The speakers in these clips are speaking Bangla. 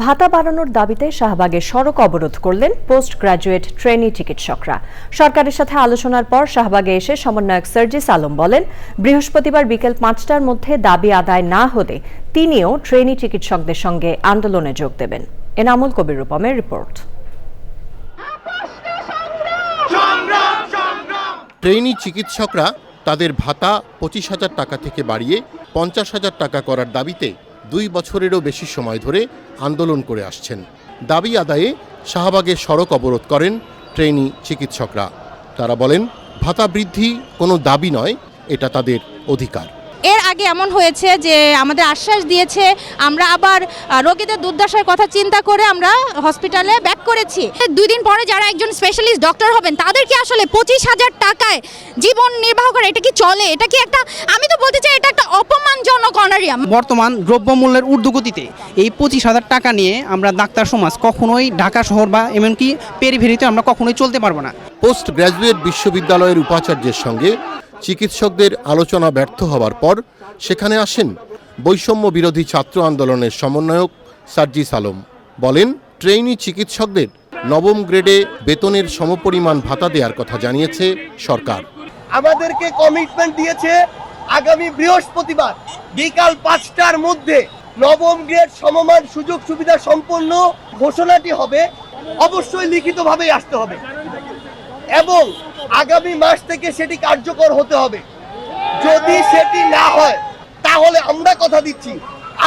ভাতা বাড়ানোর দাবিতে শাহবাগে সড়ক অবরোধ করলেন পোস্ট গ্রাজুয়েট ট্রেনি চিকিৎসকরা। সরকারের সাথে আলোচনার পর শাহবাগে এসে সমন্বয়ক সার্জিস আলম বলেন, বৃহস্পতিবার বিকেল পাঁচটার মধ্যে দাবি আদায় না হলে তিনিও ট্রেনি চিকিৎসকদের সঙ্গে আন্দোলনে যোগ দেবেন। এনামুল কবির রূপমের রিপোর্ট। ট্রেনি চিকিৎসকরা তাদের ভাতা পঁচিশ হাজার টাকা থেকে বাড়িয়ে পঞ্চাশ হাজার টাকা করার দাবিতে দুই বছরেরও বেশি সময় ধরে আন্দোলন করে আসছেন। দাবি আদায়ে শাহবাগে সড়ক অবরোধ করেন ট্রেনি চিকিৎসকরা। তারা বলেন, ভাতা বৃদ্ধি কোনো দাবি নয়, এটা তাদের অধিকার। এর আগে এমন হয়েছে যে আমাদের আশ্বাস দিয়েছে, আমরা আবার রোগীদের দুর্দশার কথা চিন্তা করে আমরা হসপিটালে ব্যাক করেছি। দুই দিন পরে যারা একজন স্পেশালিস্ট ডক্টর হবেন, তাদের কি আসলে পঁচিশ হাজার টাকায় জীবন নির্বাহ করে, এটা কি চলে? এটা কি একটা, আমি তো বর্তমান দ্রব্যমূল্যের ঊর্ধ্বগতিতে এই পঁচিশ হাজার টাকা নিয়ে আমরা ডাক্তার সমাজ কখনোই ঢাকা শহর বা এমনকি পেরিফেরিতে আমরা কখনোই চলতে পারব না। পোস্ট গ্র্যাজুয়েট বিশ্ববিদ্যালয়ের উপাচার্যের সঙ্গে চিকিৎসকদের আলোচনা ব্যর্থ হওয়ার পর সেখানে আসেন বৈষম্য বিরোধী ছাত্র আন্দোলনের সমন্বয়ক সার্জিস আলম। বলেন ট্রেইনি চিকিৎসকদের নবম গ্রেডে বেতনের সমপরিমাণ ভাতা দেওয়ার কথা জানিয়েছে সরকার। আমাদেরকে কমিটমেন্ট দিয়েছে আগামী বৃহস্পতিবার। বিকাল পাঁচটার মধ্যে নবম গ্রেড সমমান সুযোগ সুবিধা সম্পন্ন ঘোষণাটি হবে, অবশ্যই লিখিতভাবেই আসতে হবে। এবং আগামী মাস থেকে সেটি কার্যকর হতে হবে। যদি সেটি না হয়, তাহলে আমরা কথা দিচ্ছি।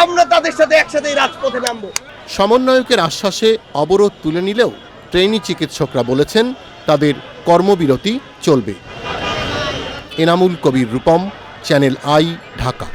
আমরা তাদের সাথে একসাথে রাজপথে নামবো। সমন্বয়কের আশ্বাসে অবরোধ তুলে নিলেও ট্রেনি চিকিৎসকরা বলেছেন, তাদের কর্মবিরতি চলবে। Enamul Kabir Rupam, channel I, Dhaka.